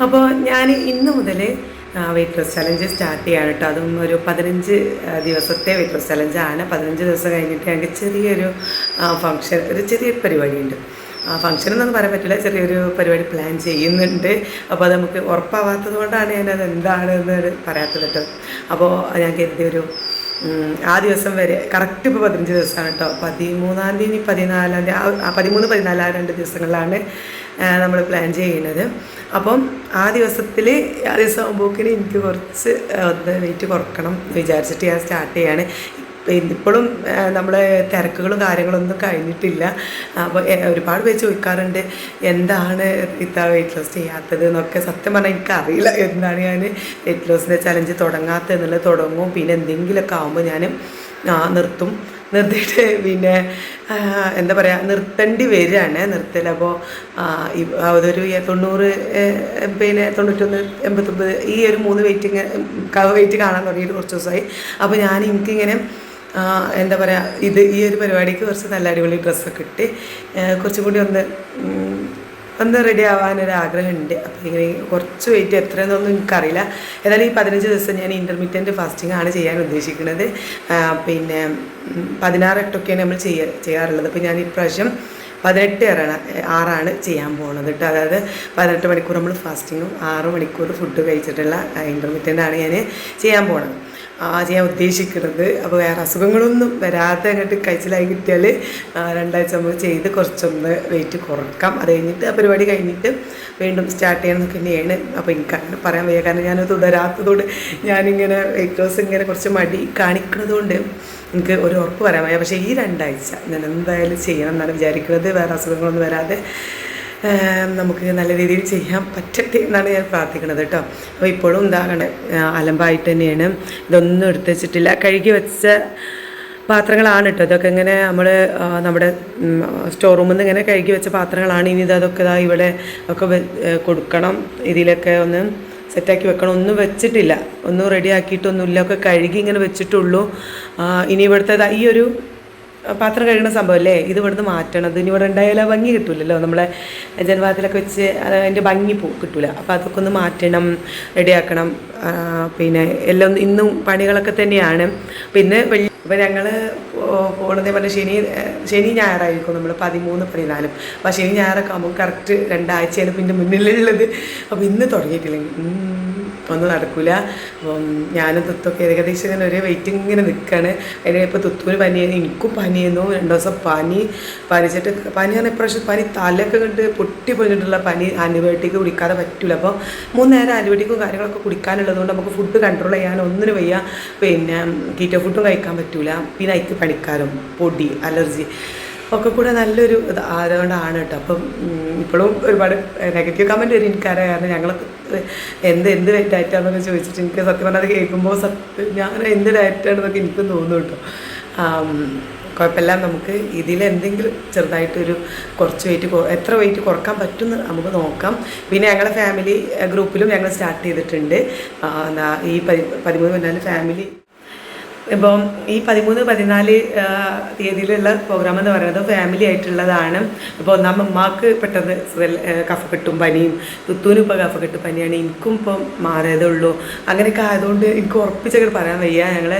അപ്പോൾ ഞാൻ ഇന്ന് മുതൽ വെയിറ്റ് ലോസ് ചലഞ്ച് സ്റ്റാർട്ട് ചെയ്യാണ് കേട്ടോ അതും ഒരു പതിനഞ്ച് ദിവസത്തെ വെയിറ്റ് ലോസ് ആണ്. പതിനഞ്ച് ദിവസം കഴിഞ്ഞിട്ട് ഞങ്ങൾക്ക് ചെറിയൊരു ഫംഗ്ഷൻ ഒരു ചെറിയ പരിപാടിയുണ്ട്. ആ ഫംഗ്ഷൻ എന്നൊന്നും പറയാൻ പറ്റില്ല. ചെറിയൊരു പരിപാടി പ്ലാൻ ചെയ്യുന്നുണ്ട്. അപ്പോൾ അത് നമുക്ക് ഉറപ്പാവാത്തത് കൊണ്ടാണ് ഞാനത് എന്താണെന്ന് പറയാത്തത് കേട്ടോ അപ്പോൾ ഞാൻ കരുതിയ ഒരു ഉം, ആ ദിവസം വരെ കറക്റ്റ് ഇപ്പോൾ പതിനഞ്ച് ദിവസമാണ് കേട്ടോ പതിമൂന്നാം തീയതി പതിനാലാം തീയതി ആ- ആ പതിമൂന്ന് പതിനാല് ആ രണ്ട് ദിവസങ്ങളിലാണ് നമ്മൾ പ്ലാൻ ചെയ്യുന്നത്. അപ്പം ആ ദിവസത്തിൽ ആ ദിവസം ആകുമ്പോക്കിന് എനിക്ക് കുറച്ച് ഒന്ന് വെയിറ്റ് കുറക്കണം എന്ന് വിചാരിച്ചിട്ട് ഞാൻ സ്റ്റാർട്ട് ചെയ്യാണ്. ഇപ്പോഴും നമ്മൾ തിരക്കുകളും കാര്യങ്ങളൊന്നും കഴിഞ്ഞിട്ടില്ല. അപ്പോൾ ഒരുപാട് പേര് ചോദിക്കാറുണ്ട് എന്താണ് ഇത്ത വെയിറ്റ് ലോസ് ചെയ്യാത്തത്? എന്നൊക്കെ. സത്യം പറഞ്ഞാൽ എനിക്കറിയില്ല എന്താണ് ഞാൻ വെയിറ്റ് ലോസിന്റെ ചലഞ്ച് തുടങ്ങാത്തത് എന്നുള്ളത്. തുടങ്ങും പിന്നെ എന്തെങ്കിലുമൊക്കെ ആകുമ്പോൾ ഞാൻ നിർത്തും. നിർത്തിയിട്ട് പിന്നെ എന്താ പറയുക നിർത്തേണ്ടി വരികയാണ് നിർത്തൽ അപ്പോൾ അതൊരു തൊണ്ണൂറ് പിന്നെ തൊണ്ണൂറ്റൊന്ന് എൺപത്തൊമ്പത് ഈ ഒരു മൂന്ന് വെയിറ്റ് ഇങ്ങനെ വെയിറ്റ് കാണാൻ തുടങ്ങിയിട്ട് കുറച്ച് ദിവസമായി. അപ്പോൾ ഞാൻ എനിക്കിങ്ങനെ എന്താ പറയുക ഇത് ഈ ഒരു പരിപാടിക്ക് കുറച്ച് നല്ല അടിപൊളി ഡ്രസ്സൊക്കെ ഇട്ട് കുറച്ചും കൂടി ഒന്ന് ഒന്ന് റെഡി ആവാനൊരു ആഗ്രഹമുണ്ട് അപ്പോൾ ഇങ്ങനെ കുറച്ച് വെയിറ്റ് എത്രയെന്നൊന്നും എനിക്കറിയില്ല. ഏതായാലും ഈ പതിനഞ്ച് ദിവസം ഞാൻ ഇന്റർമീഡിയന്റ് ഫാസ്റ്റിംഗ് ആണ് ചെയ്യാൻ ഉദ്ദേശിക്കുന്നത്. പിന്നെ ഉം, പതിനാറ് എട്ടൊക്കെയാണ് നമ്മൾ ചെയ്യ ചെയ്യാറുള്ളത്. അപ്പോൾ ഞാൻ ഇപ്രാവശ്യം പതിനെട്ട് ആറാണ് ആറാണ് ചെയ്യാൻ പോകുന്നത് കേട്ടോ. അതായത് പതിനെട്ട് മണിക്കൂർ നമ്മൾ ഫാസ്റ്റിങ്ങും ആറ് മണിക്കൂർ ഫുഡ് കഴിച്ചിട്ടുള്ള ഇന്റർമീഡിയന്റ് ആണ് ഞാൻ ചെയ്യാൻ പോകുന്നത് ചെയ്യാൻ ഉദ്ദേശിക്കുന്നത് അപ്പോൾ വേറെ അസുഖങ്ങളൊന്നും വരാതെ അങ്ങോട്ട് കഴിച്ചിലായി കിട്ടിയാൽ രണ്ടാഴ്ച നമ്മൾ ചെയ്ത് കുറച്ചൊന്ന് വെയിറ്റ് കുറക്കാം. അത് കഴിഞ്ഞിട്ട് ആ പരിപാടി കഴിഞ്ഞിട്ട് വീണ്ടും സ്റ്റാർട്ട് ചെയ്യണമെന്നൊക്കെ തന്നെയാണ്. അപ്പോൾ എനിക്ക് അങ്ങനെ പറയാൻ വയ്യ. കാരണം ഞാൻ തുടരാത്തതുകൊണ്ട് ഞാനിങ്ങനെ വെയിറ്റ് ലോസ് ഇങ്ങനെ കുറച്ച് മടി കാണിക്കുന്നതുകൊണ്ട് എനിക്ക് ഒരു ഉറപ്പ് പറയാൻ വയ്യ. പക്ഷേ ഈ രണ്ടാഴ്ച ഞാൻ എന്തായാലും ചെയ്യണം എന്നാണ് വിചാരിക്കുന്നത് വേറെ അസുഖങ്ങളൊന്നും വരാതെ നമുക്ക് നല്ല രീതിയിൽ ചെയ്യാൻ പറ്റട്ടെ എന്നാണ് ഞാൻ പ്രാർത്ഥിക്കുന്നത് കേട്ടോ. അപ്പോൾ ഇപ്പോഴും എന്താണ് അലമ്പായിട്ട് തന്നെയാണ്. ഇതൊന്നും എടുത്ത് വെച്ചിട്ടില്ല. കഴുകി വെച്ച പാത്രങ്ങളാണ് കേട്ടോ. ഇതൊക്കെ ഇങ്ങനെ നമ്മൾ നമ്മുടെ സ്റ്റോർ റൂമിൽ നിന്ന് ഇങ്ങനെ കഴുകി വെച്ച പാത്രങ്ങളാണ്. ഇനി ഇത് അതൊക്കെ ഇതാ ഇവിടെ ഒക്കെ കൊടുക്കണം. ഇതിലൊക്കെ ഒന്ന് സെറ്റാക്കി വെക്കണം. ഒന്നും വെച്ചിട്ടില്ല. ഒന്നും റെഡി ആക്കിയിട്ടൊന്നുമില്ല. ഒക്കെ കഴുകി ഇങ്ങനെ വെച്ചിട്ടുള്ളൂ. ഇനി ഇവിടുത്തെ ഈ ഒരു പാത്രം കഴുകുന്ന സംഭവം അല്ലേ? ഇത് ഇവിടുന്ന് മാറ്റണം. ഇനി ഇവിടെ ഉണ്ടായാലും ഭംഗി കിട്ടില്ലല്ലോ നമ്മളെ ജനവാദത്തിലൊക്കെ വെച്ച് അത് അതിന്റെ ഭംഗി പോ കിട്ടൂല. അപ്പോൾ അതൊക്കെ ഒന്ന് മാറ്റണം റെഡിയാക്കണം. പിന്നെ എല്ലാം ഇന്നും പണികളൊക്കെ തന്നെയാണ്. പിന്നെ വലിയ ഇപ്പം ഞങ്ങൾ പോകണതേ പോലെ ശനി ശനി ഞായറായിരിക്കും നമ്മൾ പതിമൂന്ന് പതിനാലും. അപ്പോൾ ശനി ഞായറൊക്കെ ആകുമ്പോൾ കറക്റ്റ് രണ്ടാഴ്ചയാണ് പിന്നെ മുന്നിലുള്ളത്. അപ്പോൾ ഇന്ന് തുടങ്ങിയിട്ടില്ലെങ്കിൽ ഒന്നും നടക്കില്ല അപ്പം ഞാനും തുത്തൊക്കെ ഏകദേശം ഇങ്ങനെ ഒരേ വെയിറ്റ് ഇങ്ങനെ നിൽക്കുകയാണ് അതിന് ഇപ്പോൾ തുത്തൂര് പനിയായിരുന്നു എനിക്കും പനിയായിരുന്നു. രണ്ടു ദിവസം പനി പനിച്ചിട്ട് പനിയാണ് ഇപ്രാവശ്യം പനി തലയൊക്കെ കണ്ട് പൊട്ടി പൊളിഞ്ഞിട്ടുള്ള പനി ആന്റിബയോട്ടിക് കുടിക്കാതെ പറ്റില്ല അപ്പോൾ മൂന്ന് നേരം ആന്റിബയോട്ടിക്കും കാര്യങ്ങളൊക്കെ കുടിക്കാനുള്ളതുകൊണ്ട് നമുക്ക് ഫുഡ് കൺട്രോൾ ചെയ്യാൻ ഒന്നിനും വയ്യ. പിന്നെ കീറ്റോ ഫുഡും കഴിക്കാൻ പറ്റില്ല പിന്നെ അതിക്ക് പണിക്കാരും പൊടി അലർജി ഒക്കെ കൂടെ നല്ലൊരു ആയതുകൊണ്ടാണ് കേട്ടോ. അപ്പം ഇപ്പോഴും ഒരുപാട് നെഗറ്റീവ് കമന്റ് വരും എനിക്കറിയാം. കാരണം ഞങ്ങൾ എന്ത് എന്ത് ഡയറ്റാണെന്നൊക്കെ ചോദിച്ചിട്ട് എനിക്ക് സത്യം പറഞ്ഞാൽ അത് കേൾക്കുമ്പോൾ സത്യം ഞാൻ എന്ത് ഡയറ്റാണെന്നൊക്കെ എനിക്കും തോന്നുന്നു കേട്ടോ. കുഴപ്പമില്ല. നമുക്ക് ഇതിൽ എന്തെങ്കിലും ചെറുതായിട്ടൊരു കുറച്ച് വെയിറ്റ് എത്ര വെയിറ്റ് കുറയ്ക്കാൻ പറ്റുമെന്ന് നമുക്ക് നോക്കാം. പിന്നെ ഞങ്ങളുടെ ഫാമിലി ഗ്രൂപ്പിലും ഞങ്ങൾ സ്റ്റാർട്ട് ചെയ്തിട്ടുണ്ട്. എന്താ ഈ പതി പതിമൂന്ന് പതിനാല് ഫാമിലി ഇപ്പം ഈ പതിമൂന്ന് പതിനാല് തീയതിയിലുള്ള പ്രോഗ്രാം എന്ന് പറയുന്നത് ഫാമിലി ആയിട്ടുള്ളതാണ്. ഇപ്പോൾ ഒന്നാം ഉമ്മാക്ക് പെട്ടെന്ന് കഫക്കെട്ടും പനിയും. തുത്തൂനും ഇപ്പോൾ കഫക്കെട്ട് പനിയാണ്. എനിക്കും ഇപ്പം മാറിയതേ ഉള്ളൂ. അങ്ങനെയൊക്കെ ആയതുകൊണ്ട് എനിക്ക് ഉറപ്പിച്ചൊക്കെ പറയാൻ വയ്യ. ഞങ്ങൾ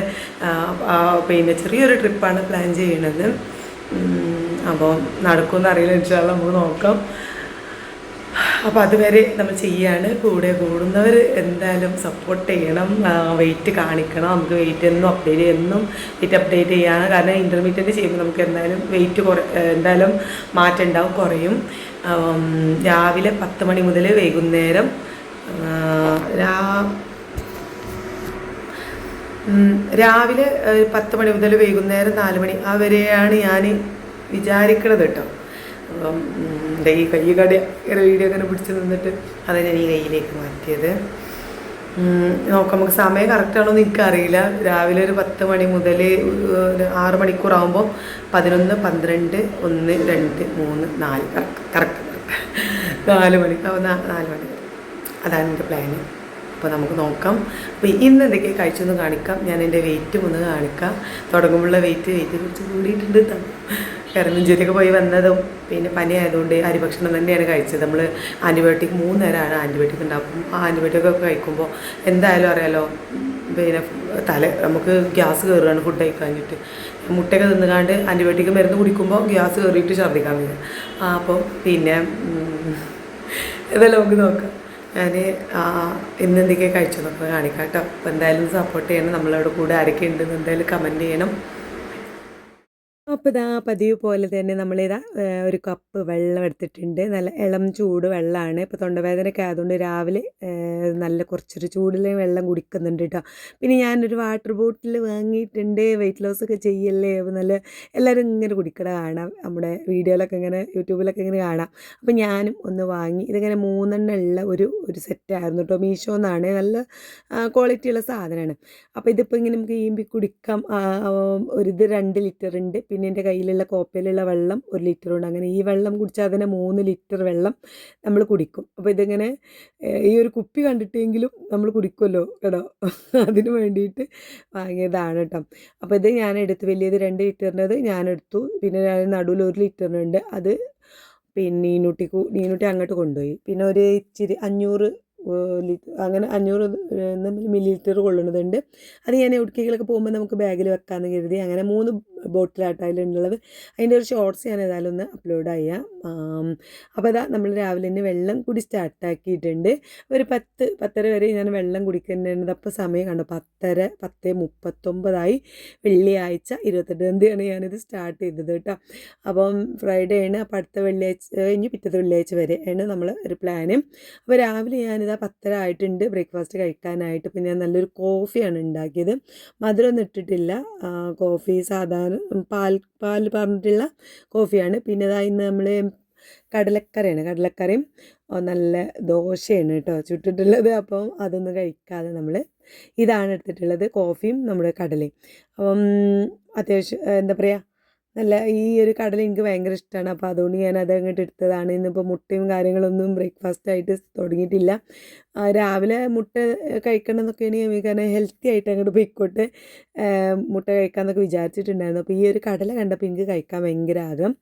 പിന്നെ ചെറിയൊരു ട്രിപ്പാണ് പ്ലാൻ ചെയ്യുന്നത് അപ്പോൾ നടക്കുമെന്ന് അറിയില്ല. ഇൻഷാല്ല നമുക്ക് നോക്കാം. അപ്പോൾ അതുവരെ നമ്മൾ ചെയ്യാണ്. കൂടെ കൂടുന്നവർ എന്തായാലും സപ്പോർട്ട് ചെയ്യണം. വെയിറ്റ് കാണിക്കണം. നമുക്ക് വെയിറ്റ് എന്നും അപ്ഡേറ്റ് എന്നും വെയിറ്റ് അപ്ഡേറ്റ് ചെയ്യാണ്. കാരണം ഇന്റർമീഡിയറ്റ് ചെയ്യുമ്പോൾ നമുക്ക് എന്തായാലും വെയിറ്റ് കുറ എന്തായാലും മാറ്റം ഉണ്ടാവും കുറയും. രാവിലെ പത്ത് മണി മുതൽ വൈകുന്നേരം രാ രാവിലെ പത്ത് മണി മുതൽ വൈകുന്നേരം നാല് മണി ആ വരെയാണ് ഞാൻ വിചാരിക്കണത് കേട്ടോ. ദേ ഈ കൈ കട വീഡിയോ അങ്ങനെ പിടിച്ച് നിന്നിട്ട് അതിനെ ഈ കയ്യിലേക്ക് മാറ്റിയത്. നോക്കാം നമുക്ക് സമയം കറക്റ്റാണോ എന്ന് എനിക്കറിയില്ല. രാവിലെ ഒരു പത്ത് മണി മുതൽ ആറ് മണിക്കൂറാകുമ്പോൾ പതിനൊന്ന് പന്ത്രണ്ട് ഒന്ന് രണ്ട് മൂന്ന് നാല് കറക്റ്റ് കറക്റ്റ് നാല് മണി നാല് മണി. അതാണ് എന്റെ പ്ലാന് അപ്പോൾ നമുക്ക് നോക്കാം. അപ്പോൾ ഇന്ന് എന്തൊക്കെ കഴിച്ചൊന്ന് കാണിക്കാം. ഞാൻ എന്റെ വെയിറ്റും ഒന്ന് കാണിക്കാം. തുടങ്ങുമ്പോഴുള്ള വെയിറ്റ് വെയിറ്റ് കുറച്ച് കൂടിയിട്ടുണ്ട് കേട്ടോ കരമഞ്ചേരിയൊക്കെ പോയി വന്നതും പിന്നെ പനി ആയതുകൊണ്ട് അരിഭക്ഷണം തന്നെയാണ് കഴിച്ചത്. നമ്മൾ ആന്റിബയോട്ടിക് മൂന്ന് നേരമാണ് ആന്റിബയോട്ടിക് ഉണ്ടാക്കും. ആ ആന്റിബയോട്ടിക് ഒക്കെ കഴിക്കുമ്പോൾ എന്തായാലും അറിയാലോ പിന്നെ തല നമുക്ക് ഗ്യാസ് കയറുകയാണ് ഫുഡ് കഴിക്കാഞ്ഞിട്ട്. മുട്ടയൊക്കെ തിന്നുകാണ്ട് ആന്റിബയോട്ടിക് മരുന്ന് കുടിക്കുമ്പോൾ ഗ്യാസ് കയറിയിട്ട് ഛർദ്ദിക്കാൻ വരും ആ അപ്പോൾ പിന്നെ ഇതെല്ലാം നമുക്ക് നോക്കാം. ഞാൻ ഇന്ന് എന്തൊക്കെയാണ് കഴിച്ചതൊക്കെ കാണിക്കാം കേട്ടോ. അപ്പോൾ എന്തായാലും സപ്പോർട്ട് ചെയ്യണം. നമ്മളവിടെ കൂടെ ആരൊക്കെ ഉണ്ടെന്ന് എന്തായാലും കമന്റ് ചെയ്യണം. അപ്പോൾ ഇതാ പതിവ് പോലെ തന്നെ നമ്മളിതാ ഒരു കപ്പ് വെള്ളം എടുത്തിട്ടുണ്ട്. നല്ല ഇളം ചൂട് വെള്ളമാണ് ഇപ്പോൾ തൊണ്ടവേദനയൊക്കെ ആയതുകൊണ്ട് രാവിലെ നല്ല കുറച്ചൊരു ചൂടിൽ വെള്ളം കുടിക്കുന്നുണ്ട് കേട്ടോ പിന്നെ ഞാനൊരു വാട്ടർ ബോട്ടിൽ വാങ്ങിയിട്ടുണ്ട്. വെയിറ്റ് ലോസ് ഒക്കെ ചെയ്യല്ലേ? അപ്പോൾ നല്ല എല്ലാവരും ഇങ്ങനെ കുടിക്കണ കാണാം. നമ്മുടെ വീഡിയോയിലൊക്കെ ഇങ്ങനെ യൂട്യൂബിലൊക്കെ ഇങ്ങനെ കാണാം. അപ്പോൾ ഞാനും ഒന്ന് വാങ്ങി. ഇതിങ്ങനെ മൂന്നെണ്ണം ഉള്ള ഒരു ഒരു സെറ്റായിരുന്നു കേട്ടോ മീഷോ എന്നാണ് നല്ല ക്വാളിറ്റിയുള്ള സാധനമാണ് അപ്പോൾ ഇതിപ്പോൾ ഇങ്ങനെ നമുക്ക് ഈമ്പി കുടിക്കാം. ഒരു ഇത് രണ്ട് ലിറ്റർ ഉണ്ട്. പിന്നെ എന്റെ കയ്യിലുള്ള കോപ്പയിലുള്ള വെള്ളം ഒരു ലിറ്റർ ഉണ്ട് അങ്ങനെ ഈ വെള്ളം കുടിച്ചാൽ തന്നെ മൂന്ന് ലിറ്റർ വെള്ളം നമ്മൾ കുടിക്കും. അപ്പോൾ ഇതിങ്ങനെ ഈ ഒരു കുപ്പി കണ്ടിട്ടെങ്കിലും നമ്മൾ കുടിക്കുമല്ലോ കേട്ടോ? അതിന് വേണ്ടിയിട്ട് വാങ്ങിയതാണ് കേട്ടോ. അപ്പോൾ ഇത് ഞാൻ എടുത്തു വലിയത് രണ്ട് ലിറ്ററിന്റെത് ഞാൻ എടുത്തു. പിന്നെ ഞാൻ നടുവിൽ ഒരു ലിറ്ററിനുണ്ട്. അത് പിന്നെ നീനൂട്ടി നീനൂട്ടി അങ്ങോട്ട് കൊണ്ടുപോയി. പിന്നെ ഒരു ഇച്ചിരി അഞ്ഞൂറ് അങ്ങനെ അഞ്ഞൂറ് മില്ലി ലിറ്റർ കൊള്ളുന്നതുണ്ട് അത് ഞാൻ എവിടേക്കെങ്കിലൊക്കെ പോകുമ്പോൾ നമുക്ക് ബാഗിൽ വെക്കാമെന്ന് കരുതി. അങ്ങനെ മൂന്ന് ബോട്ടിലാട്ടോ അതിലുള്ളത്. അതിന്റെ ഒരു ഷോർട്സ് ഞാൻ ഏതായാലും ഒന്ന് അപ്ലോഡ് ചെയ്യാം. അപ്പോൾ അതാ നമ്മൾ രാവിലെ തന്നെ വെള്ളം കൂടി സ്റ്റാർട്ടാക്കിയിട്ടുണ്ട് ഒരു പത്ത് പത്തര വരെ ഞാൻ വെള്ളം കുടിക്കുന്നുണ്ട്. അപ്പോൾ സമയം കണ്ടു? പത്തര പത്ത് മുപ്പത്തൊമ്പതായി. വെള്ളിയാഴ്ച ഇരുപത്തെട്ടാം തീയതിയാണ് ഞാനിത് സ്റ്റാർട്ട് ചെയ്തത് കേട്ടോ. അപ്പം ഫ്രൈഡേ ആണ്. അപ്പോൾ അടുത്ത വെള്ളിയാഴ്ച കഴിഞ്ഞ് പിറ്റത്തെ വെള്ളിയാഴ്ച വരെ ആണ് നമ്മൾ ഒരു പ്ലാന് അപ്പോൾ രാവിലെ ഞാനിതാ പത്തര ആയിട്ടുണ്ട് ബ്രേക്ക്ഫാസ്റ്റ് കഴിക്കാനായിട്ട്. പിന്നെ ഞാൻ നല്ലൊരു കോഫിയാണ് ഉണ്ടാക്കിയത്. മധുരമൊന്നും ഇട്ടിട്ടില്ല. കോഫി സാധാരണ പാൽ പാൽ പറഞ്ഞിട്ടുള്ള കോഫിയാണ്. പിന്നെ ഇതാ ഇന്ന് നമ്മൾ കടലക്കറിയാണ്. കടലക്കറിയും നല്ല ദോശയാണ് കേട്ടോ ചുട്ടിട്ടുള്ളത്. അപ്പം അതൊന്നും കഴിക്കാതെ നമ്മൾ ഇതാണ് എടുത്തിട്ടുള്ളത് കോഫിയും നമ്മുടെ കടലയും. അപ്പം അത്യാവശ്യം എന്താ പറയുക നല്ല ഈ ഒരു കടൽ എനിക്ക് ഭയങ്കര ഇഷ്ടമാണ് അപ്പോൾ അതുകൊണ്ട് ഞാൻ അത് അങ്ങോട്ട് എടുത്തതാണ്. ഇന്നിപ്പോൾ മുട്ടയും കാര്യങ്ങളൊന്നും ബ്രേക്ക്ഫാസ്റ്റ് ആയിട്ട് തുടങ്ങിയിട്ടില്ല. രാവിലെ മുട്ട കഴിക്കണം എന്നൊക്കെയാണ് ഞാൻ കാരണം ഹെൽത്തി ആയിട്ട് അങ്ങോട്ട് പോയിക്കോട്ട്. മുട്ട കഴിക്കാമെന്നൊക്കെ വിചാരിച്ചിട്ടുണ്ടായിരുന്നു. അപ്പോൾ ഈ ഒരു കടല കണ്ടപ്പോൾ എനിക്ക് കഴിക്കാൻ ഭയങ്കര ആഗ്രഹം.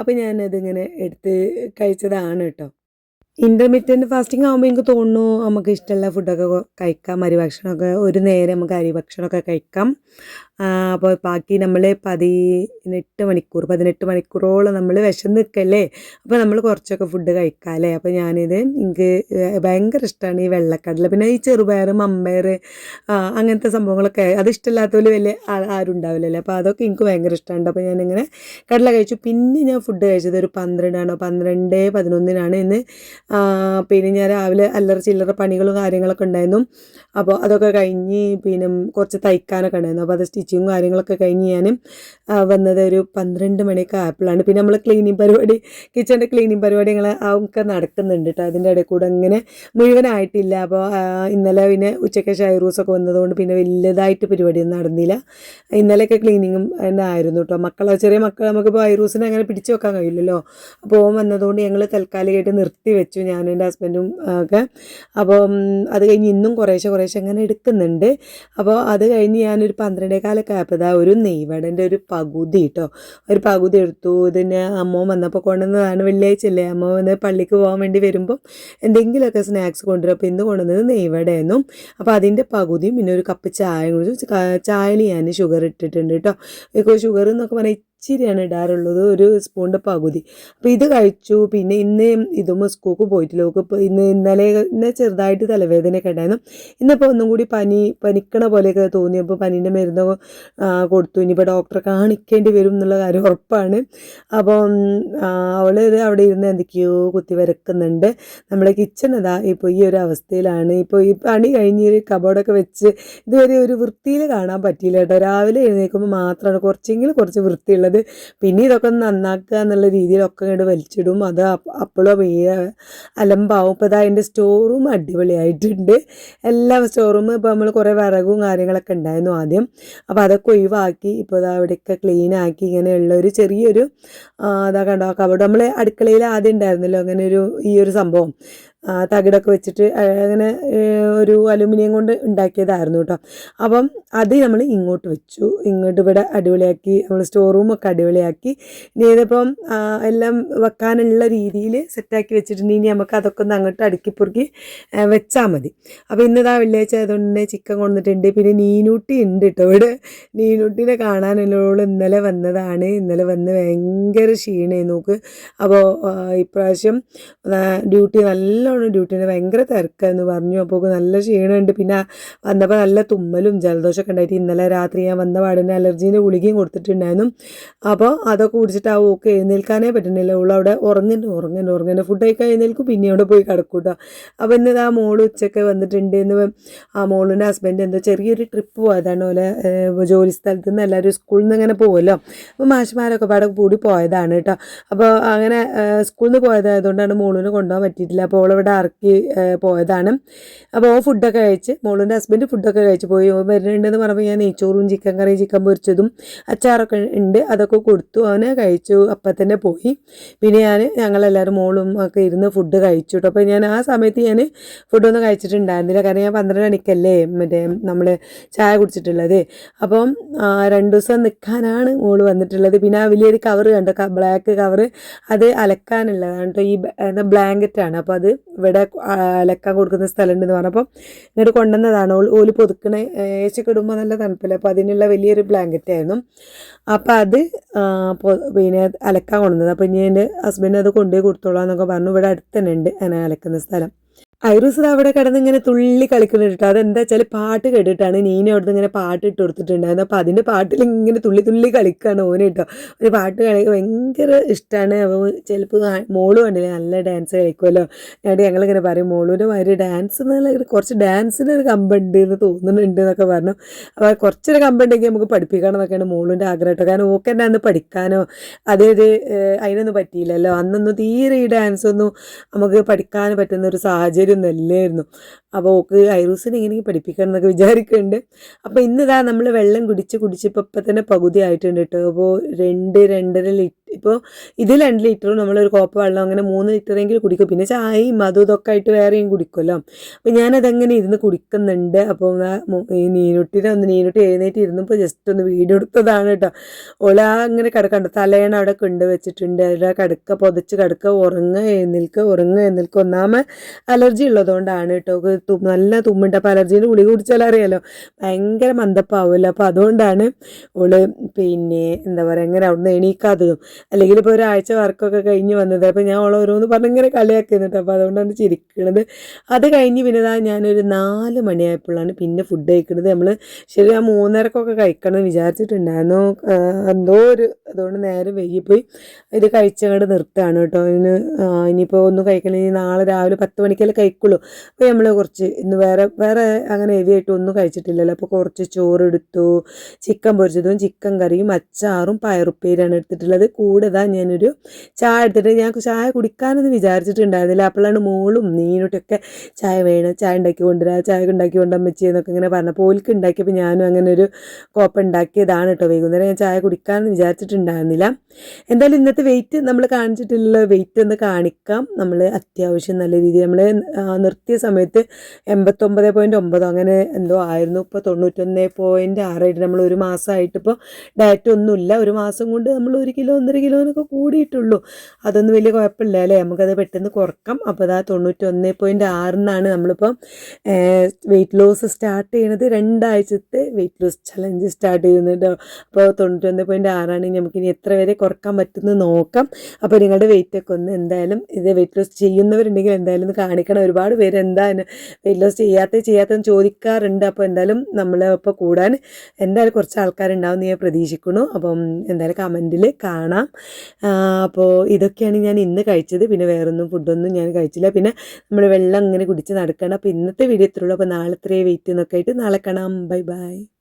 അപ്പോൾ ഞാനതിങ്ങനെ എടുത്ത് കഴിച്ചതാണ് കേട്ടോ. ഇന്റർമീഡിയറ്റ് ഫാസ്റ്റിംഗ് ആകുമ്പോൾ എനിക്ക് തോന്നുന്നു നമുക്ക് ഇഷ്ടമുള്ള ഫുഡൊക്കെ കഴിക്കാം. അരി ഭക്ഷണമൊക്കെ ഒരു നേരം നമുക്ക് അരി ഭക്ഷണമൊക്കെ കഴിക്കാം. അപ്പോൾ ബാക്കി നമ്മൾ പതിനെട്ട് മണിക്കൂർ പതിനെട്ട് മണിക്കൂറോളം നമ്മൾ വിശന്ന് നിൽക്കല്ലേ അപ്പോൾ നമ്മൾ കുറച്ചൊക്കെ ഫുഡ് കഴിക്കാം അല്ലേ? അപ്പോൾ ഞാനിത് എനിക്ക് ഭയങ്കര ഇഷ്ടമാണ് ഈ വെള്ളക്കടല. പിന്നെ ഈ ചെറുപയർ മമ്പയർ അങ്ങനത്തെ സംഭവങ്ങളൊക്കെ അത് ഇഷ്ടമില്ലാത്തവർ വലിയ ആരും ഉണ്ടാവില്ലല്ലേ. അപ്പോൾ അതൊക്കെ എനിക്ക് ഭയങ്കര ഇഷ്ടമുണ്ട് അപ്പോൾ ഞാനിങ്ങനെ കടല കഴിച്ചു. പിന്നെ ഞാൻ ഫുഡ് കഴിച്ചത് ഒരു പന്ത്രണ്ടാണോ. പന്ത്രണ്ട് പതിനൊന്നിനാണ് ഇന്ന് പിന്നെ ഞാൻ രാവിലെ അല്ലറ ചില്ലറ പണികളും കാര്യങ്ങളൊക്കെ ഉണ്ടായിരുന്നു. അപ്പോൾ അതൊക്കെ കഴിഞ്ഞ് പിന്നെ കുറച്ച് തയ്ക്കാനൊക്കെ ഉണ്ടായിരുന്നു. അപ്പോൾ അത് സ്റ്റിച്ചിങ്ങും കാര്യങ്ങളൊക്കെ കഴിഞ്ഞ് ഞാൻ വന്നത് ഒരു പന്ത്രണ്ട് മണിയൊക്കെ ആയപ്പോഴാണ്. പിന്നെ നമ്മൾ ക്ലീനിങ് പരിപാടി കിച്ചന്റെ ക്ലീനിങ് പരിപാടികൾ ഒക്കെ നടക്കുന്നുണ്ട് കേട്ടോ അതിന്റെ ഇടയിൽ കൂടെ അങ്ങനെ മുഴുവനായിട്ടില്ല. അപ്പോൾ ഇന്നലെ പിന്നെ ഉച്ചയ്ക്ക് ഷൈറൂസൊക്കെ വന്നതുകൊണ്ട് പിന്നെ വലുതായിട്ട് പരിപാടിയൊന്നും നടന്നില്ല. ഇന്നലെയൊക്കെ ക്ലീനിങ്ങും ആയിരുന്നു കേട്ടോ മക്കളെ ചെറിയ മക്കൾ നമുക്കിപ്പോൾ ഐറൂസിനെ അങ്ങനെ പിടിച്ചു വെക്കാൻ കഴിയില്ലല്ലോ. അപ്പോൾ വന്നതുകൊണ്ട് ഞങ്ങൾ തൽക്കാലികമായിട്ട് നിർത്തി വെച്ചു. ഞാനും എന്റെ ഹസ്ബൻഡും ഒക്കെ. അപ്പോൾ അത് കഴിഞ്ഞ് ഇന്നും കുറേശ്ശെ കുറേശ്ശെ അങ്ങനെ എടുക്കുന്നുണ്ട്. അപ്പോൾ അത് കഴിഞ്ഞ് ഞാനൊരു പന്ത്രണ്ടേകാലൊക്കെ ആയപ്പോൾ ഇതാ ഒരു നെയ്വടന്റെ ഒരു പകുതി കേട്ടോ ഒരു പകുതി എടുത്തു. ഇതിന് അമ്മ വന്നപ്പോൾ കൊണ്ടുവന്നതാണ് വെള്ളിയാഴ്ച അല്ലേ അമ്മ വന്ന് പള്ളിക്ക് പോകാൻ വേണ്ടി വരുമ്പോൾ എന്തെങ്കിലുമൊക്കെ സ്നാക്സ് കൊണ്ടുവരും. അപ്പോൾ ഇന്ന് കൊണ്ടുവന്നത് നെയ്വടയായിരുന്നു അപ്പോൾ അതിന്റെ പകുതിയും പിന്നെ ഒരു കപ്പ് ചായ കുടിച്ചു ചായയിൽ ഞാൻ ഷുഗർ ഇട്ടിട്ടുണ്ട് കേട്ടോ ഇപ്പോൾ ഷുഗർ എന്നൊക്കെ പറഞ്ഞാൽ ഇച്ചിരിയാണ് ഇടാറുള്ളത് ഒരു സ്പൂണിന്റെ പകുതി. അപ്പോൾ ഇത് കഴിച്ചു പിന്നെ ഇന്ന് ഇതും സ്കൂക്ക് പോയിട്ടില്ല. ഓക്ക് ഇന്ന് ഇന്നലെ ഇന്ന് ചെറുതായിട്ട് തലവേദനയൊക്കെ ഉണ്ടായിരുന്നു. ഇന്നിപ്പോൾ ഒന്നും കൂടി പനി പനിക്കണ പോലെയൊക്കെ തോന്നിയപ്പോൾ പനീന്റെ മരുന്ന് കൊടുത്തു. ഇനിയിപ്പോൾ ഡോക്ടറെ കാണിക്കേണ്ടി വരും എന്നുള്ള കാര്യം ഉറപ്പാണ്. അപ്പോൾ അവൾ അവിടെ ഇരുന്ന് എന്തൊക്കെയോ കുത്തി വരക്കുന്നുണ്ട് നമ്മുടെ കിച്ചൺ ഇതാ ഇപ്പോൾ ഈ ഒരു അവസ്ഥയിലാണ്. ഇപ്പോൾ ഈ പണി കഴിഞ്ഞ് ഒരു കബോർഡൊക്കെ വെച്ച് ഇതുവരെ ഒരു വൃത്തിയിൽ കാണാൻ പറ്റിയില്ല കേട്ടോ. രാവിലെ എഴുന്നേൽക്കുമ്പോൾ മാത്രമാണ് കുറച്ചെങ്കിലും കുറച്ച് വൃത്തിയുള്ളത് പിന്നെ ഇതൊക്കെ നന്നാക്കുക എന്നുള്ള രീതിയിലൊക്കെ ഇങ്ങോട്ട് വലിച്ചിടും. അത് അപ്പോഴോ അലമ്പാവും. ഇപ്പോൾ ഇതാ അതിന്റെ സ്റ്റോർ റൂം അടിപൊളിയായിട്ടുണ്ട്. എല്ലാ സ്റ്റോറും ഇപ്പോൾ നമ്മൾ കുറേ വിറകും കാര്യങ്ങളൊക്കെ ഉണ്ടായിരുന്നു ആദ്യം. അപ്പോൾ അതൊക്കെ ഒഴിവാക്കി ഇപ്പോൾ ഇതാ അവിടെയൊക്കെ ക്ലീനാക്കി ഇങ്ങനെയുള്ള ഒരു ചെറിയൊരു അതാ കണ്ടോ കബോർഡ് നമ്മൾ അടുക്കളയിൽ ആദ്യം ഉണ്ടായിരുന്നല്ലോ അങ്ങനെ ഒരു ഈ ഒരു സംഭവം. തകിടൊക്കെ വെച്ചിട്ട് അങ്ങനെ ഒരു അലുമിനിയം കൊണ്ട് ഉണ്ടാക്കിയതായിരുന്നു കേട്ടോ അപ്പം അത് നമ്മൾ ഇങ്ങോട്ട് വെച്ചു. ഇങ്ങോട്ട് ഇവിടെ അടിപൊളിയാക്കി നമ്മൾ സ്റ്റോർ റൂമൊക്കെ അടിപൊളിയാക്കി. ഇനി ഇതിപ്പം എല്ലാം വെക്കാനുള്ള രീതിയിൽ സെറ്റാക്കി വെച്ചിട്ടുണ്ട്. ഇനി നമുക്ക് അതൊക്കെ ഒന്ന് അങ്ങോട്ട് അടുക്കി പൊറുക്കി വെച്ചാൽ മതി. അപ്പോൾ ഇന്നതാ വെള്ളിയാഴ്ച ആയതുകൊണ്ട് ചിക്കൻ കൊണ്ടുവന്നിട്ടുണ്ട്. പിന്നെ നീനൂട്ടി ഉണ്ട് കേട്ടോ ഇവിടെ. നീനൂട്ടിനെ കാണാനുള്ളവൾ ഇന്നലെ വന്നതാണ്. ഇന്നലെ വന്ന് ഭയങ്കര ക്ഷീണമായി നോക്ക്. അപ്പോൾ ഇപ്രാവശ്യം ഡ്യൂട്ടി ഡ്യൂട്ടി നല്ലോണം ഡ്യൂട്ടിനെ ഭയങ്കര തിരക്കാന്ന് പറഞ്ഞു അപ്പോൾ നല്ല ക്ഷീണമുണ്ട്. പിന്നെ വന്നപ്പോൾ നല്ല തുമ്മലും ജലദോഷമൊക്കെ ഉണ്ടായിട്ട് ഇന്നലെ രാത്രി ഞാൻ വന്ന പാടിന് അലർജീന്റെ ഗുളികയും കൊടുത്തിട്ടുണ്ടായിരുന്നു. അപ്പോൾ അതൊക്കെ കുടിച്ചിട്ട് ആ ഓക്കെ എഴുന്നേൽക്കാനേ പറ്റുന്നില്ല. ഉള്ളു അവിടെ ഉറങ്ങുന്നു ഉറങ്ങുന്നു ഉറങ്ങുന്നു ഫുഡ് കഴിക്കാൻ എഴുന്നേൽക്കും. പിന്നെ അവിടെ പോയി കിടക്കൂട്ടോ അപ്പോൾ ഇന്നത് ആ മോൾ ഉച്ചയ്ക്ക് വന്നിട്ടുണ്ട് എന്ന് ആ മോളിന്റെ ഹസ്ബൻഡ് എന്തോ ചെറിയൊരു ട്രിപ്പ് പോയതാണ് ഓലെ ജോലി സ്ഥലത്ത് നിന്ന് എല്ലാവരും സ്കൂളിൽ നിന്ന് അങ്ങനെ പോകുമല്ലോ അപ്പോൾ മാഷ്മാരൊക്കെ പാടെ കൂടി പോയതാണ് കേട്ടോ അപ്പോൾ അങ്ങനെ സ്കൂളിൽ നിന്ന് പോയതായതുകൊണ്ടാണ് മോളിനെ കൊണ്ടുപോകാൻ പറ്റിയിട്ടില്ല. അപ്പോൾ ഓളിവിടെ ഇറക്കി പോയതാണ്. അപ്പോൾ ഓ ഫുഡൊക്കെ കഴിച്ച് മോളിന്റെ ഹസ്ബൻഡ് ഫുഡൊക്കെ കഴിച്ച് പോയി. വരുന്നുണ്ടെന്ന് പറഞ്ഞപ്പോൾ ഞാൻ നെയ്ച്ചോറും ചിക്കൻ കറിയും ചിക്കൻ പൊരിച്ചതും അച്ചാറൊക്കെ ഉണ്ട് അതൊക്കെ കൊടുത്തു. അവനെ കഴിച്ചു അപ്പം തന്നെ പോയി. പിന്നെ ഞാൻ ഞങ്ങളെല്ലാവരും മോളും ഒക്കെ ഇരുന്ന് ഫുഡ് കഴിച്ചു കേട്ടോ അപ്പോൾ ഞാൻ ആ സമയത്ത് ഞാൻ ഫുഡൊന്നും കഴിച്ചിട്ടുണ്ടായിരുന്നില്ല. കാരണം ഞാൻ പന്ത്രണ്ട് മണിക്കല്ലേ മറ്റേ നമ്മൾ ചായ കുടിച്ചിട്ടുള്ളത്. അപ്പം രണ്ട് ദിവസം നിൽക്കാനാണ് മോൾ വന്നിട്ടുള്ളത്. പിന്നെ ആ വലിയൊരു കവർ കണ്ടോ? ബ്ലാക്ക് കവർ അത് അലക്കാനുള്ളതാണ് കേട്ടോ ഈ ബ്ലാങ്കറ്റാണ് അപ്പോൾ അത് ഇവിടെ ആ, അലക്കാൻ കൊടുക്കുന്ന സ്ഥലമുണ്ടെന്ന് പറഞ്ഞപ്പോൾ ഇങ്ങോട്ട് കൊണ്ടുവന്നതാണ്. ഓൽ പൊതുക്കണ ഏച്ചൊക്കെ ഇടുമ്പോൾ നല്ല തണുപ്പല്ലേ? അപ്പോൾ അതിനുള്ള വലിയൊരു ബ്ലാങ്കറ്റ് ആയിരുന്നു. അപ്പോൾ അത് പിന്നെ അലക്കാൻ കൊണ്ടുവന്നത്. അപ്പോൾ ഇനി എന്റെ ഹസ്ബൻഡ് അത് കൊണ്ടുപോയി കൊടുത്തോളാം എന്നൊക്കെ പറഞ്ഞു. ഇവിടെ അടുത്ത് തന്നെ ഉണ്ട് അങ്ങനെ അലക്കുന്ന സ്ഥലം. ഐറൂസ് അവിടെ കിടന്ന് ഇങ്ങനെ തുള്ളി കളിക്കുന്നുണ്ട് കേട്ടോ അതെന്താ വെച്ചാൽ പാട്ട് കേട്ടിട്ടാണ് നീനെ അവിടുന്ന് ഇങ്ങനെ പാട്ട് ഇട്ട് കൊടുത്തിട്ടുണ്ടായിരുന്നു അപ്പോൾ അതിന്റെ പാട്ടിൽ ഇങ്ങനെ തുള്ളി തുള്ളി കളിക്കുകയാണ് ഓന് കേട്ടോ. ഒരു പാട്ട് കളിക്കുക ഭയങ്കര ഇഷ്ടമാണ് അപ്പോൾ ചിലപ്പോൾ മോൾ കണ്ടില്ലേ നല്ല ഡാൻസ് കളിക്കുമല്ലോ ഞാൻ ഞങ്ങളിങ്ങനെ പറയും മോളൂന്റെ മാതിരി ഡാൻസ് എന്നുള്ള കുറച്ച് ഡാൻസിന് ഒരു കമ്പുണ്ട് എന്ന് തോന്നുന്നുണ്ട് എന്നൊക്കെ പറഞ്ഞു. അപ്പോൾ കുറച്ചൊരു കമ്പുണ്ടെങ്കിൽ നമുക്ക് പഠിപ്പിക്കണം എന്നൊക്കെയാണ് മോളൂന്റെ ആഗ്രഹം കേട്ടോ. കാരണം ഓക്കെ തന്നെ അന്ന് പഠിക്കാനോ അതൊരു അതിനൊന്നും പറ്റിയില്ലല്ലോ. അന്നൊന്നും തീരെ ഈ ഡാൻസൊന്നും നമുക്ക് പഠിക്കാൻ പറ്റുന്ന ഒരു സാഹചര്യം ഒന്നും അല്ലായിരുന്നു അപ്പോൾ ഓക്ക് ഐറൂസിനെ ഇങ്ങനെ പഠിപ്പിക്കണം എന്നൊക്കെ വിചാരിക്കുന്നുണ്ട് അപ്പോൾ ഇന്നിതാ നമ്മൾ വെള്ളം കുടിച്ച് കുടിച്ചിപ്പോൾ ഇപ്പം തന്നെ പകുതി ആയിട്ടുണ്ട് കേട്ടോ അപ്പോൾ രണ്ട് രണ്ടര ലിറ്റർ ഇപ്പോൾ ഇത് രണ്ട് ലിറ്ററും നമ്മളൊരു കോപ്പ വെള്ളം അങ്ങനെ മൂന്ന് ലിറ്ററെങ്കിലും കുടിക്കും. പിന്നെ ചായയും അതും ഇതൊക്കെ ആയിട്ട് വേറെയും കുടിക്കുമല്ലോ. അപ്പോൾ ഞാനതങ്ങനെ ഇരുന്ന് കുടിക്കുന്നുണ്ട്. അപ്പോൾ ഈ നീനുട്ടിനെ ഒന്ന് നീനുട്ടി എഴുന്നേറ്റ് ഇരുന്നപ്പോൾ ജസ്റ്റ് ഒന്ന് വീഡിയോ എടുത്തതാണ് കേട്ടോ ഓള അങ്ങനെ കിടക്കണ്ട. തലേണ അവിടെ കൊണ്ട് വെച്ചിട്ടുണ്ട്. അവിടെ കടുക്ക പൊതച്ച് കടുക്ക ഉറങ്ങുക എഴുന്നേൽക്കുക ഉറങ്ങുക എഴുന്നേൽക്കുക ഒന്നാമ അലർജി ഉള്ളതുകൊണ്ടാണ് കേട്ടോ നല്ല തുമ്മുണ്ട്. അപ്പോൾ അലർജീന്റെ ഗുളിക കുടിച്ചാൽ അറിയാലോ ഭയങ്കര മന്ദപ്പാവുമല്ലോ അപ്പോൾ അതുകൊണ്ടാണ് ഓൾ പിന്നെ എന്താ പറയുക ഇങ്ങനെ അവിടുന്ന് എണീക്കാത്തതും. അല്ലെങ്കിൽ ഇപ്പോൾ ഒരാഴ്ച വർക്കൊക്കെ കഴിഞ്ഞ് വന്നത്. അപ്പോൾ ഞാൻ ഓളെ ഓരോന്ന് പറഞ്ഞ് ഇങ്ങനെ കളിയാക്കുന്നുണ്ട് അപ്പോൾ അതുകൊണ്ടാണ് ചിരിക്കണത്. അത് കഴിഞ്ഞ് പിന്നെ ഇതാ ഞാനൊരു നാല് മണിയായപ്പോഴാണ് പിന്നെ ഫുഡ് കഴിക്കുന്നത് നമ്മൾ ശരി ആ മൂന്നരക്കൊക്കെ കഴിക്കണം വിചാരിച്ചിട്ടുണ്ടായിരുന്നു. എന്തോ ഒരു അതുകൊണ്ട് നേരെ വൈകിപ്പോയി ഇത് കഴിച്ചങ്ങോട്ട് നിർത്തുകയാണ് കേട്ടോ. ഇനി ഇനിയിപ്പോൾ ഒന്നും കഴിക്കണമെങ്കിൽ നാളെ രാവിലെ പത്ത് മണിക്കല്ലേ കഴിക്കുള്ളൂ. അപ്പോൾ നമ്മൾ കുറച്ച് ഇന്ന് വേറെ വേറെ അങ്ങനെ ഹെവി ഒന്നും കഴിച്ചിട്ടില്ലല്ലോ. അപ്പോൾ കുറച്ച് ചോറെടുത്തു ചിക്കൻ പൊരിച്ചതും ചിക്കൻ കറിയും അച്ചാറും പയറുപ്പേരാണ് എടുത്തിട്ടുള്ളത്. കൂടെ ദാ ഞാനൊരു ചായ എടുത്തിട്ട് ഞാൻ ചായ കുടിക്കാനൊന്നും വിചാരിച്ചിട്ടുണ്ടായിരുന്നില്ല. അപ്പോഴാണ് മോളും നീനോട്ടൊക്കെ ചായ വേണം ചായ ഉണ്ടാക്കി കൊണ്ടുവരാ ചായ ഉണ്ടാക്കി കൊണ്ടമ്മച്ചി എന്നൊക്കെ ഇങ്ങനെ പറഞ്ഞപ്പോൾ ഓൽക്ക് ഉണ്ടാക്കിയപ്പോൾ ഞാനും അങ്ങനെ ഒരു കോപ്പ ഉണ്ടാക്കിയതാണ് കേട്ടോ വൈകുന്നേരം. ഞാൻ ചായ കുടിക്കാമെന്ന് വിചാരിച്ചിട്ടുണ്ടായിരുന്നില്ല. എന്തായാലും ഇന്നത്തെ വെയിറ്റ് നമ്മൾ കാണിച്ചിട്ടില്ലല്ലോ. വെയിറ്റ് ഒന്ന് കാണിക്കാം. നമ്മൾ അത്യാവശ്യം നല്ല രീതിയിൽ നമ്മൾ നിർത്തിയ സമയത്ത് എൺപത്തൊമ്പത് പോയിന്റ് ഒമ്പത് അങ്ങനെ എന്തോ ആയിരുന്നു. ഇപ്പോൾ തൊണ്ണൂറ്റൊന്ന് പോയിന്റ് ആറായിട്ട് നമ്മൾ ഒരു മാസമായിട്ട് ഇപ്പോൾ ഡയറ്റ് ഒന്നുമില്ല. ഒരു മാസം കൊണ്ട് നമ്മൾ ഒരു കിലോ ഒന്നര കിലോനൊക്കെ കൂടിയിട്ടുള്ളൂ. അതൊന്നും വലിയ കുഴപ്പമില്ല അല്ലേ? നമുക്കത് പെട്ടെന്ന് കുറക്കാം. അപ്പോൾ അതാ തൊണ്ണൂറ്റൊന്ന് പോയിന്റ് ആറിനാണ് നമ്മളിപ്പോൾ വെയിറ്റ് ലോസ് സ്റ്റാർട്ട് ചെയ്യണത്. രണ്ടാഴ്ചത്തെ വെയിറ്റ് ലോസ് ചലഞ്ച് സ്റ്റാർട്ട് ചെയ്യുന്നുണ്ട് അപ്പോൾ തൊണ്ണൂറ്റൊന്ന് പോയിന്റ് ആറാണെങ്കിൽ നമുക്കിനി എത്ര വരെ കുറയ്ക്കാൻ പറ്റുമെന്ന് നോക്കാം. അപ്പോൾ നിങ്ങളുടെ ഒക്കെ ഒന്ന് എന്തായാലും ഇത് വെയിറ്റ് ലോസ് ചെയ്യുന്നവരുണ്ടെങ്കിൽ എന്തായാലും ഒന്ന് കാണിക്കണം. ഒരുപാട് പേര് എന്താണ് ലോസ് ചെയ്യാത്ത ചെയ്യാത്തെന്ന് ചോദിക്കാറുണ്ട്. അപ്പോൾ എന്തായാലും നമ്മൾ ഇപ്പോൾ കൂടാൻ എന്തായാലും കുറച്ച് ആൾക്കാരുണ്ടാവും ഞാൻ പ്രതീക്ഷിക്കുന്നു. അപ്പം എന്തായാലും കമന്റിൽ കാണാം. അപ്പോൾ ഇതൊക്കെയാണ് ഞാൻ ഇന്ന് കഴിച്ചത്. പിന്നെ വേറൊന്നും ഫുഡൊന്നും ഞാൻ കഴിച്ചില്ല. പിന്നെ നമ്മൾ വെള്ളം ഇങ്ങനെ കുടിച്ച് നടക്കണം. അപ്പോൾ ഇന്നത്തെ വീഡിയോ ഇത്രയുള്ളൂ അപ്പോൾ നാളെ ഇത്രയും വെയിറ്റ് എന്നൊക്കെ ആയിട്ട് നാളെ കാണാം. Bye bye.